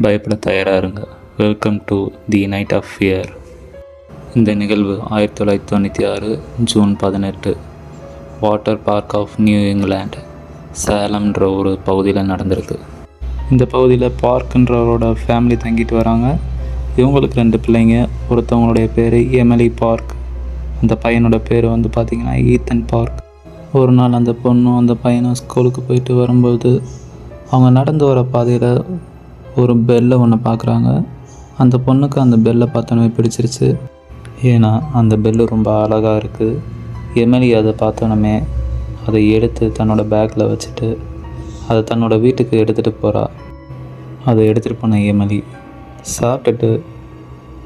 பயப்பட தயாராக இருங்க welcome to the night of fear இந்த நிகழ்வு ஆயிரத்தி தொள்ளாயிரத்தி தொண்ணூற்றி ஆறு ஜூன் பதினெட்டு. Water park of new England சேலம்ன்ற ஒரு பகுதியில் நடந்திருக்கு. இந்த பகுதியில் பார்க்குன்றவரோட ஃபேமிலி தங்கிட்டு வராங்க. இவங்களுக்கு ரெண்டு பிள்ளைங்க ஒருத்தவங்களுடைய பேர் எமிலி பார்க் அந்த பையனோட பேர் வந்து பார்த்திங்கன்னா ஈத்தன் பார்க் ஒரு நாள் அந்த பொண்ணும் அந்த பையனும் ஸ்கூலுக்கு போயிட்டு வரும்போது அவங்க நடந்து வர பாதையில் ஒரு பெல்லை ஒன்று பார்க்குறாங்க அந்த பொண்ணுக்கு அந்த பெல்லை பார்த்தோன்னே பிடிச்சிருச்சு. ஏன்னா அந்த பெல்லு ரொம்ப அழகாக இருக்குது எமிலி அதை பார்த்தோன்னே அதை எடுத்து தன்னோட பேக்கில் வச்சுட்டு அதை தன்னோட வீட்டுக்கு எடுத்துகிட்டு போகிறா அதை எடுத்துகிட்டு போன எமிலி. சாப்பிட்டுட்டு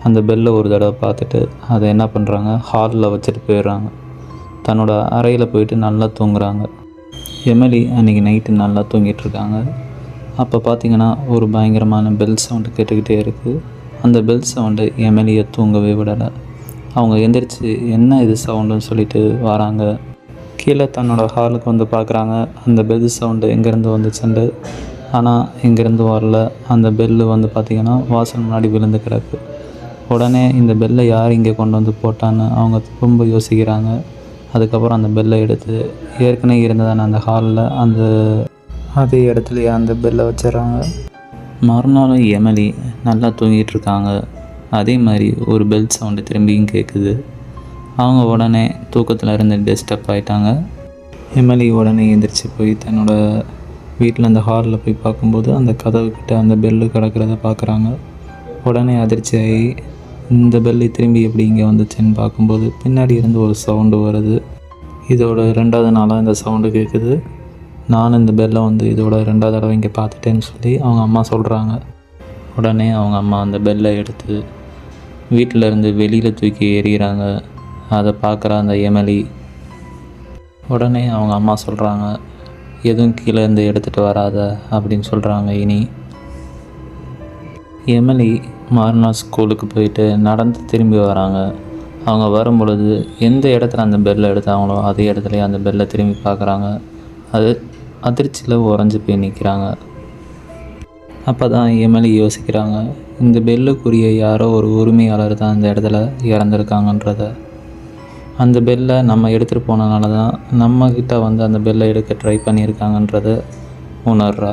அந்த பெல்லை ஒரு தடவை பார்த்துட்டு அதை என்ன பண்ணுறாங்க ஹாலில் வச்சுட்டு போயிடுறாங்க. தன்னோட அறையில் போயிட்டு நல்லா தூங்குறாங்க. எமிலி அன்றைக்கி நைட்டு நல்லா தூங்கிட்டு இருக்காங்க. அப்போ பார்த்தீங்கன்னா ஒரு பயங்கரமான பெல் சவுண்டு கேட்டுக்கிட்டே இருக்குது அந்த பெல் சவுண்டு எமிலியை தூங்கவே விடலை. அவங்க எந்திரிச்சு என்ன இது சவுண்டுன்னு சொல்லிட்டு வராங்க. கீழே தன்னோட ஹாலுக்கு வந்து பார்க்குறாங்க அந்த பெல் சவுண்டு எங்கேருந்து வந்துச்சுண்டு ஆனால் எங்கேருந்து வரல. அந்த பெல்லு வந்து பார்த்திங்கன்னா வாசல் முன்னாடி விழுந்து கிடக்கு. உடனே இந்த பெல்லை யார் இங்கே கொண்டு வந்து போட்டான்னு அவங்க ரொம்ப யோசிக்கிறாங்க. அதுக்கப்புறம் அந்த பெல்லை எடுத்து ஏற்கனவே இருந்ததான அந்த ஹாலில் அந்த அதே இடத்துலையே அந்த பெல்லை வச்சிடறாங்க. மறுநாளும் எமலி நல்லா தூங்கிட்டு இருக்காங்க அதே மாதிரி ஒரு பெல் சவுண்டு திரும்பியும் கேட்குது அவங்க உடனே தூக்கத்தில் இருந்து டிஸ்டர்ப் ஆயிட்டாங்க. எமலி உடனே எந்திரிச்சு போய் தன்னோட வீட்டில் அந்த ஹாலில் போய் பார்க்கும்போது அந்த கதவு கிட்ட அந்த பெல்லு கிடக்கிறத பார்க்குறாங்க உடனே அதிர்ச்சியாகி இந்த பெல்லு திரும்பி எப்படி இங்கே வந்துச்சுன்னு பார்க்கும்போது பின்னாடி இருந்து ஒரு சவுண்டு வருது. இதோட ரெண்டாவது நாளாக இந்த சவுண்டு கேட்குது நான் இந்த பெல்லை வந்து இதோட ரெண்டாவது தடவை இங்கே பார்த்துட்டேன்னு சொல்லி அவங்க அம்மா சொல்கிறாங்க உடனே அவங்க அம்மா அந்த பெல்லை எடுத்து வீட்டில் இருந்து வெளியில் தூக்கி எறிகிறாங்க அதை பார்க்குற அந்த எமலி உடனே அவங்க அம்மா சொல்கிறாங்க எதுவும் கீழே இருந்து எடுத்துகிட்டு வராத அப்படின்னு சொல்கிறாங்க இனி. எமலி மறுநாள் ஸ்கூலுக்கு போயிட்டு நடந்து திரும்பி வராங்க. அவங்க வரும் பொழுது எந்த இடத்துல அந்த பெல்லை எடுத்தாங்களோ அதே இடத்துலையே அந்த பெல்லை திரும்பி பார்க்குறாங்க. அது அதிர்ச்சியில் உறைஞ்சி போய் நிற்கிறாங்க அப்போ தான் எம்எல்ஏ யோசிக்கிறாங்க இந்த பெல்லுக்குரிய யாரோ ஒரு உரிமையாளர் தான் இந்த இடத்துல இறந்துருக்காங்கன்றத. அந்த பெல்லை நம்ம எடுத்துகிட்டு போனனால தான் நம்மக்கிட்ட வந்து அந்த பெல்லை எடுக்க ட்ரை பண்ணியிருக்காங்கன்றத உணர்றா.